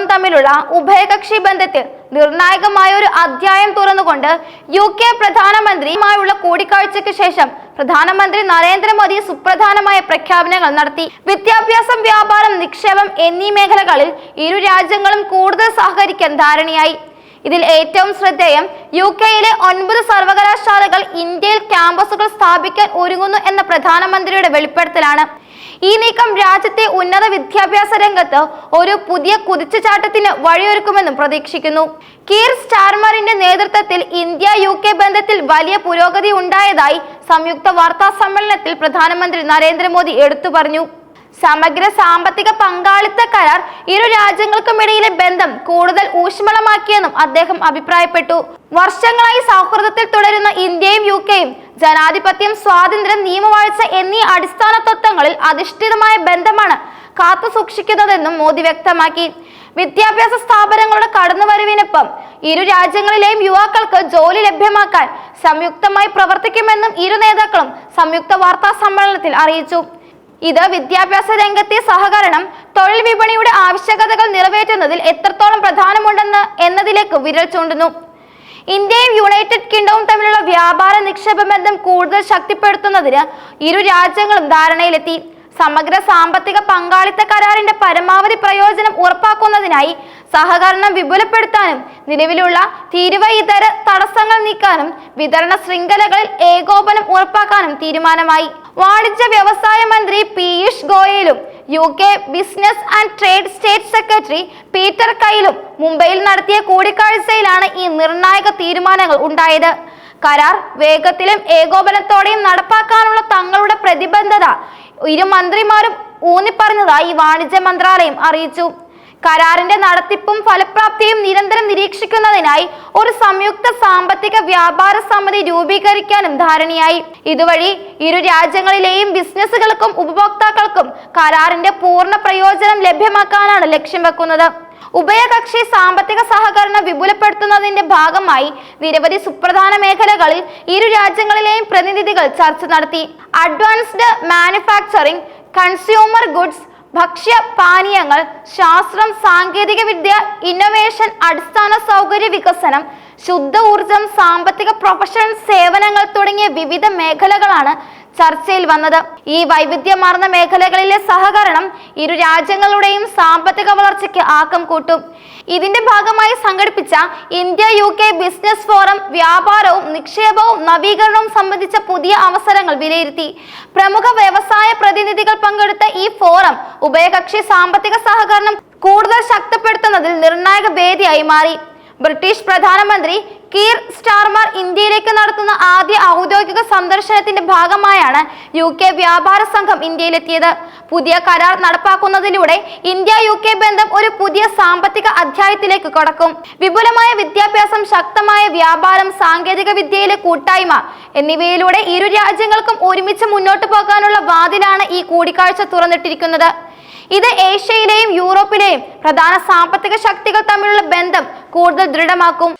കിങ്ഡവും തമ്മിലുള്ള ഉഭയകക്ഷി ബന്ധത്തിൽ നിർണായകമായ ഒരു അധ്യായം തുറന്നുകൊണ്ട് യു കെ പ്രധാനമന്ത്രിയുമായുള്ള കൂടിക്കാഴ്ചയ്ക്ക് ശേഷം പ്രധാനമന്ത്രി നരേന്ദ്രമോദി സുപ്രധാനമായ പ്രഖ്യാപനങ്ങൾ നടത്തി. വിദ്യാഭ്യാസം വ്യാപാരം നിക്ഷേപം എന്നീ മേഖലകളിൽ ഇരു രാജ്യങ്ങളും കൂടുതൽ സഹകരിക്കാൻ ധാരണയായി. ഇതിൽ ഏറ്റവും ശ്രദ്ധേയം യു കെയിലെ ഒൻപത് സർവകലാശാലകൾ ഇന്ത്യയിൽ ക്യാമ്പസുകൾ സ്ഥാപിക്കാൻ ഒരുങ്ങുന്നു എന്ന പ്രധാനമന്ത്രിയുടെ വെളിപ്പെടുത്തലാണ്. ഈ നീക്കം രാജ്യത്തെ ഉന്നത വിദ്യാഭ്യാസ രംഗത്ത് ഒരു പുതിയ കുതിച്ചുചാട്ടത്തിന് വഴിയൊരുക്കുമെന്നും പ്രതീക്ഷിക്കുന്നു. കീർ സ്റ്റാർമറിന്റെ നേതൃത്വത്തിൽ ഇന്ത്യ യു കെ ബന്ധത്തിൽ വലിയ പുരോഗതി ഉണ്ടായതായി സംയുക്ത വാർത്താ സമ്മേളനത്തിൽ പ്രധാനമന്ത്രി നരേന്ദ്രമോദി എടുത്തു പറഞ്ഞു സമഗ്ര സാമ്പത്തിക പങ്കാളിത്ത കരാർ ഇരു രാജ്യങ്ങൾക്കുമിടയിലെ ബന്ധം കൂടുതൽ ഊഷ്മളമാക്കിയെന്നും അദ്ദേഹം അഭിപ്രായപ്പെട്ടു. വർഷങ്ങളായി സൗഹൃദത്തിൽ തുടരുന്ന ഇന്ത്യയും യു കെയും ജനാധിപത്യം സ്വാതന്ത്ര്യം നിയമവാഴ്ച എന്നീ അടിസ്ഥാന തത്വങ്ങളിൽ അധിഷ്ഠിതമായ ബന്ധമാണ് കാത്തു സൂക്ഷിക്കുന്നതെന്നും മോദി വ്യക്തമാക്കി. വിദ്യാഭ്യാസ സ്ഥാപനങ്ങളുടെ കടന്നുവരവിനൊപ്പം ഇരു രാജ്യങ്ങളിലെയും യുവാക്കൾക്ക് ജോലി ലഭ്യമാക്കാൻ സംയുക്തമായി പ്രവർത്തിക്കുമെന്നും ഇരു നേതാക്കളും സംയുക്ത വാർത്താ സമ്മേളനത്തിൽ അറിയിച്ചു. ഇത് വിദ്യാഭ്യാസ രംഗത്തെ സഹകരണം തൊഴിൽ വിപണിയുടെ ആവശ്യകതകൾ നിറവേറ്റുന്നതിൽ എത്രത്തോളം പ്രധാനമുണ്ടെന്ന് എന്നതിലേക്ക് വിരൽ ചൂണ്ടുന്നു. ഇന്ത്യയും യുണൈറ്റഡ് കിങ്ഡവും തമ്മിലുള്ള വ്യാപാര നിക്ഷേപ ബന്ധം കൂടുതൽ ശക്തിപ്പെടുത്തുന്നതിന് ഇരു രാജ്യങ്ങളും ധാരണയിലെത്തി. സമഗ്ര സാമ്പത്തിക പങ്കാളിത്ത കരാറിന്റെ പരമാവധി പ്രയോജനം ഉറപ്പാക്കുന്നതിനായി സഹകരണം വിപുലപ്പെടുത്താനും നിലവിലുള്ള തീരുവ ഇതര തടസ്സങ്ങൾ നീക്കാനും വിതരണ ശൃംഖലകളിൽ ഏകോപനം ഉറപ്പാക്കാനും തീരുമാനമായി. വാണിജ്യ വ്യവസായ മന്ത്രി Piyush ഗോയലും U K business and trade state secretary Peter കൈലും മുംബൈയിൽ നടത്തിയ കൂടിക്കാഴ്ചയിലാണ് ഈ നിർണായക തീരുമാനങ്ങൾ ഉണ്ടായത്. കരാർ വേഗത്തിലും ഏകോപനത്തോടെയും നടപ്പാക്കാനുള്ള തങ്ങളുടെ പ്രതിബദ്ധത ഇരു മന്ത്രിമാരും ഊന്നിപ്പറഞ്ഞതായി വാണിജ്യ മന്ത്രാലയം അറിയിച്ചു. കരാറിന്റെ നടത്തിപ്പും ഫലപ്രാപ്തിയും നിരന്തരം നിരീക്ഷിക്കുന്നതിനായി ഒരു സംയുക്ത സാമ്പത്തിക വ്യാപാര സമിതി രൂപീകരിക്കാനും ധാരണയായി. ഇതുവഴി ഇരു രാജ്യങ്ങളിലെയും ബിസിനസ്സുകൾക്കും ഉപഭോക്താക്കൾക്കും കരാറിന്റെ പൂർണ പ്രയോജനം ലഭ്യമാക്കാനാണ് ലക്ഷ്യം വെക്കുന്നത്. ഉഭയകക്ഷി സാമ്പത്തിക സഹകരണം വിപുലപ്പെടുത്തുന്നതിന്റെ ഭാഗമായി നിരവധി സുപ്രധാന മേഖലകളിൽ ഇരു രാജ്യങ്ങളിലെയും പ്രതിനിധികൾ ചർച്ച നടത്തി. അഡ്വാൻസ്ഡ് മാനുഫാക്ചറിംഗ് കൺസ്യൂമർ ഗുഡ്സ് ഭക്ഷ്യ പാനീയങ്ങൾ ശാസ്ത്രം സാങ്കേതിക വിദ്യ ഇന്നൊവേഷൻ അടിസ്ഥാന സൗകര്യ വികസനം ശുദ്ധ ഊർജം സാമ്പത്തിക പ്രൊഫഷണൽ സേവനങ്ങൾ തുടങ്ങിയ വിവിധ മേഖലകളാണ് ചർച്ചയിൽ വന്നത്. ഈ വൈവിധ്യമാർന്ന മേഖലകളിലെ സഹകരണം ഇരു രാജ്യങ്ങളുടെയും സാമ്പത്തിക വളർച്ചയ്ക്ക് ആക്കം കൂട്ടും. ഇതിന്റെ ഭാഗമായി സംഘടിപ്പിച്ച India U K business forum വ്യാപാരവും നിക്ഷേപവും നവീകരണവും സംബന്ധിച്ച പുതിയ അവസരങ്ങൾ വിലയിരുത്തി. പ്രമുഖ വ്യവസായ പ്രതിനിധികൾ പങ്കെടുത്ത ഈ ഫോറം ഉഭയകക്ഷി സാമ്പത്തിക സഹകരണം കൂടുതൽ ശക്തിപ്പെടുത്തുന്നതിൽ നിർണായക വേദിയായി മാറി. ബ്രിട്ടീഷ് പ്രധാനമന്ത്രി കീർ സ്റ്റാർമർ ഇന്ത്യയിലേക്ക് നടത്തുന്ന ആദ്യ ഔദ്യോഗിക സന്ദർശനത്തിന്റെ ഭാഗമായാണ് യു കെ വ്യാപാര സംഘം ഇന്ത്യയിലെത്തിയത്. പുതിയ കരാർ നടപ്പാക്കുന്നതിലൂടെ ഇന്ത്യ യു കെ ബന്ധം ഒരു പുതിയ സാമ്പത്തിക അധ്യായത്തിലേക്ക് കടക്കും. വിപുലമായ വിദ്യാഭ്യാസം ശക്തമായ വ്യാപാരം സാങ്കേതിക വിദ്യയിലെ കൂട്ടായ്മ എന്നിവയിലൂടെ ഇരു രാജ്യങ്ങൾക്കും ഒരുമിച്ച് മുന്നോട്ട് പോകാനുള്ള വാതിലാണ് ഈ കൂടിക്കാഴ്ച തുറന്നിട്ടിരിക്കുന്നത്. ഇത് ഏഷ്യയിലെയും യൂറോപ്പിലെയും പ്രധാന സാമ്പത്തിക ശക്തികൾ തമ്മിലുള്ള ബന്ധം കൂടുതൽ ദൃഢമാക്കും.